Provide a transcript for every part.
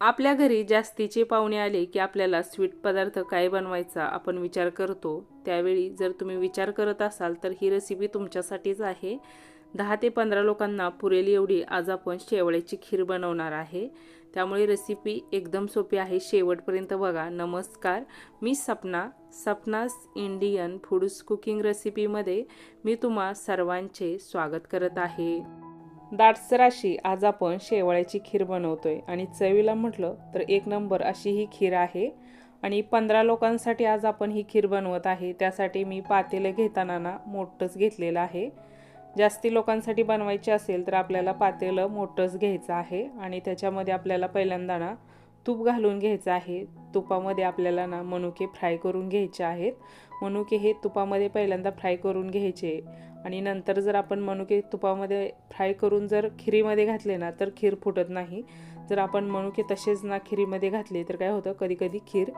आपल्या घरी जास्तीचे पाहुणे आले की आपल्याला स्वीट पदार्थ काय बनवायचा आपण विचार करतो. त्यावेळी जर तुम्ही विचार करत असाल तर ही रेसिपी तुमच्यासाठीच आहे. दहा ते पंधरा लोकांना पुरेल एवढी आज आपण शेवळ्याची खीर बनवणार आहे. त्यामुळे रेसिपी एकदम सोपी आहे. शेवटपर्यंत बघा. नमस्कार. मी Sapna. Sapna's Indian foods cooking रेसिपीमध्ये मी तुम्हा सर्वांचे स्वागत करत आहे. दाटसर अशी आज आपण शेवाळ्याची खीर बनवतोय. आणि चवीला म्हटलं तर एक नंबर अशी ही खीर आहे. आणि पंधरा लोकांसाठी आज आपण ही खीर बनवत आहे. त्यासाठी मी पातेलं घेताना ना मोठंच घेतलेलं आहे. जास्ती लोकांसाठी बनवायची असेल तर आपल्याला पातेलं मोठंच घ्यायचं आहे. आणि त्याच्यामध्ये आपल्याला पहिल्यांदा ना तूप घालून घ्यायचं आहे. तुपामध्ये आपल्याला ना मनुके फ्राय करून घ्यायचे आहेत. मनुके हे तुपामध्ये पहिल्यांदा फ्राय करून घ्यायचे. आणि नंतर जर आपण मनुके तुपामध्ये फ्राय करून जर खिरीमध्ये घातले ना तर खीर फुटत नाही. जर आपण मनुके तसेच ना खिरीमध्ये घातले तर काय होतं? कधीकधी खीर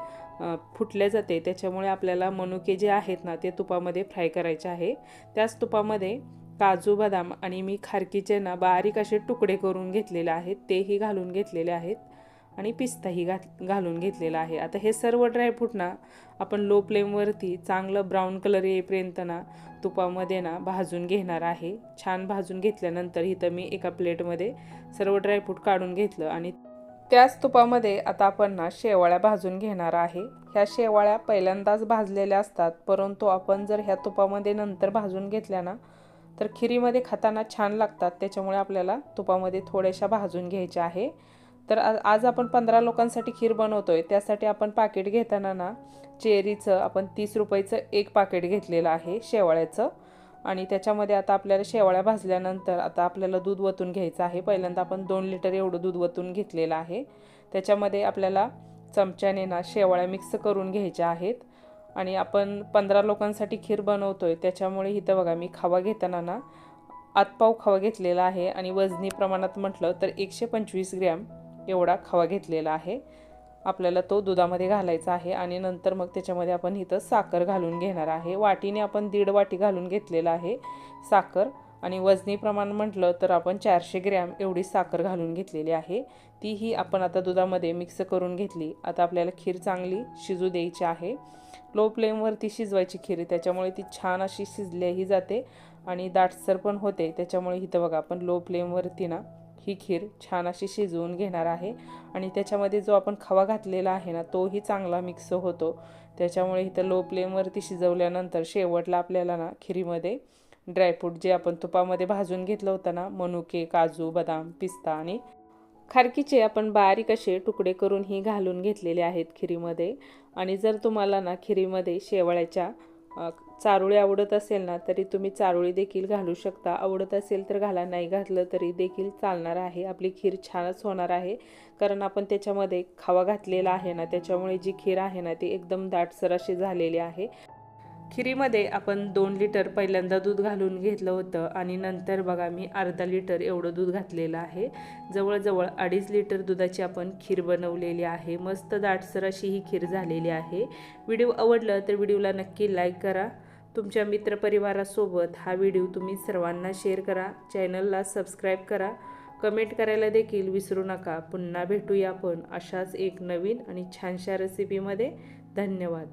फुटल्या जाते. त्याच्यामुळे आपल्याला मनुके जे आहेत ना ते तुपामध्ये फ्राय करायचे आहे. त्याच तुपामध्ये काजू बदाम आणि मी खारकीचे ना बारीक असे तुकडे करून घेतलेले आहेत. तेही घालून घेतलेले आहेत. आणि पिस्ताही घात घालून घेतलेला आहे. आता हे सर्व ड्रायफ्रूट ना आपण लो फ्लेमवरती चांगलं ब्राऊन कलर येईपर्यंत ना तुपामध्ये ना भाजून घेणार आहे. छान भाजून घेतल्यानंतर इथं मी एका प्लेटमध्ये सर्व ड्रायफ्रूट काढून घेतलं आणि त्याच तुपामध्ये आता आपण ना शेवाळ्या भाजून घेणार आहे. ह्या शेवाळ्या पहिल्यांदाच भाजलेल्या असतात परंतु आपण जर ह्या तुपामध्ये नंतर भाजून घेतल्या ना तर खिरीमध्ये खाताना छान लागतात. त्याच्यामुळे आपल्याला तुपामध्ये थोड्याशा भाजून घ्यायच्या आहे. तर आज आपण पंधरा लोकांसाठी खीर बनवतो आहे त्यासाठी आपण पाकिट घेताना ना चेरीचं आपण तीस रुपयाचं एक पाकिट घेतलेलं आहे शेवाळ्याचं. आणि त्याच्यामध्ये आता आपल्याला शेवाळ्या भाजल्यानंतर आता आपल्याला दूध वतून घ्यायचं आहे. पहिल्यांदा आपण दोन लिटर एवढं दूध वतून घेतलेलं आहे. त्याच्यामध्ये आपल्याला चमच्याने ना शेवाळ्या मिक्स करून घ्यायच्या आहेत. आणि आपण पंधरा लोकांसाठी खीर बनवतो आहे त्याच्यामुळे इथं बघा मी खवा घेताना ना आतपाव खवा घेतलेला आहे. आणि वजनी प्रमाणात म्हटलं तर एकशे पंचवीस ग्रॅम एवढा खवा घेतलेला आहे. आपल्याला तो दुधामध्ये घालायचा आहे आणि नंतर मग त्याच्यामध्ये आपण इथं साखर घालून घेणार आहे. वाटीने आपण दीड वाटी घालून घेतलेला आहे साखर आणि वजनी प्रमाण म्हटलं तर आपण चारशे ग्रॅम एवढी साखर घालून घेतलेली आहे. तीही आपण आता दुधामध्ये मिक्स करून घेतली. आता आपल्याला खीर चांगली शिजू द्यायची आहे. लो फ्लेमवरती शिजवायची खीर त्याच्यामुळे ती छान अशी शिजल्याही जाते आणि दाटसर पण होते. त्याच्यामुळे इथं बघा आपण लो फ्लेमवरती ना ही खीर छान अशी शिजवून घेणार आहे. आणि त्याच्यामध्ये जो आपण खवा घातलेला आहे ना तोही चांगला मिक्स होतो. त्याच्यामुळे इथं लो फ्लेमवरती शिजवल्यानंतर शेवटला आपल्याला ना खिरीमध्ये ड्रायफ्रूट जे आपण तुपामध्ये भाजून घेतलं होतं ना मनुके काजू बदाम पिस्ता आणि खारकीचे आपण बारीक असे तुकडे करून ही घालून घेतलेले आहेत खिरीमध्ये. आणि जर तुम्हाला ना खिरीमध्ये शेवळ्याच्या चारोळी आवडत असेल ना तरी तुम्ही चारोळी देखील घालू शकता. आवडत असेल तर घाला नाही घातलं तरी देखील चालणार आहे. आपली खीर छानच होणार आहे. कारण आपण त्याच्यामध्ये खावा घातलेला आहे ना त्याच्यामुळे जी खीर आहे ना ती एकदम दाटसर अशी झालेली आहे. खिरीमध्ये आपण दोन लिटर पहिल्यांदा दूध घालून घेतलं होतं आणि नंतर बघा मी अर्धा लिटर एवढं दूध घातलेलं आहे. जवळजवळ अडीच लिटर दुधाची आपण खीर बनवलेली आहे. मस्त दाटसर अशी ही खीर झालेली आहे. व्हिडिओ आवडलं तर व्हिडिओला नक्की लाईक करा. तुमच्या मित्रपरिवारासोबत हा व्हिडिओ तुम्ही सर्वांना शेअर करा. चॅनलला सबस्क्राईब करा. कमेंट करायला देखील विसरू नका. पुन्हा भेटूया आपण अशाच एक नवीन आणि छानशा रेसिपीमध्ये धन्यवाद.